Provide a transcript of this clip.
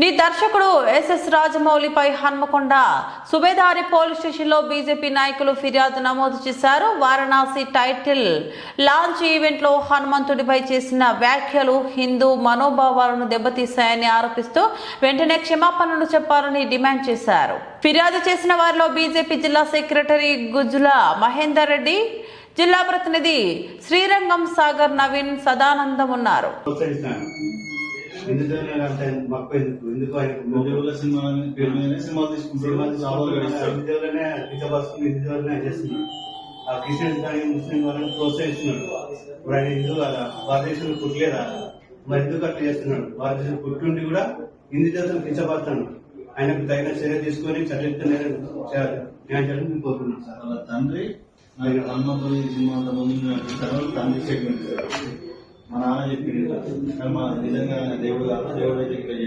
నీ దర్శకుడు ఎస్ఎస్ రాజమౌళిపై హన్మకొండ సుబేదారి పోలీస్ స్టేషన్లో బీజేపీ నాయకులు ఫిర్యాదు నమోదు చేశారు. వారణాసి టైటిల్ లాంచ్ ఈవెంట్లో హనుమంతుడిపై చేసిన వ్యాఖ్యలు హిందూ మనోభావాలను దెబ్బతీశాయని ఆరోపిస్తూ వెంటనే క్షమాపణలు చెప్పాలని డిమాండ్ చేశారు. ఫిర్యాదు చేసిన వారిలో బీజేపీ జిల్లా సెక్రటరీ గుజుల మహేందర్ రెడ్డి జిల్లా ప్రతినిధి శ్రీరంగం సాగర్ నవీన్ సదానందం ఉన్నారు. ఎందుకు మక్కువ ఎందుకు ఎందుకు సినిమా సినిమా తీసుకుంటాడు హిందువులనే చేస్తున్నాడు ఆ క్రిస్టియన్స్ కానీ ముస్లిం వాళ్ళని ప్రోత్సహిస్తున్నాడు ఇప్పుడు ఆయన హిందూ కదా భారతదేశంలో పుట్టలేదా మరి ఎందుకు అట్లా చేస్తున్నాడు భారతదేశం పుట్టుండి కూడా హిందూ దేవతను కించపరుస్తాడు ఆయనకు తగిన చర్య తీసుకొని చర్యతో న్యాయం చేయాలని మేము సార్ వాళ్ళ తండ్రి ఆయన సినిమా అంత తండ్రి స్టేట్మెంట్ మా నాన్న చెప్పి నిజంగా దేవుడు దేవుడు అయితే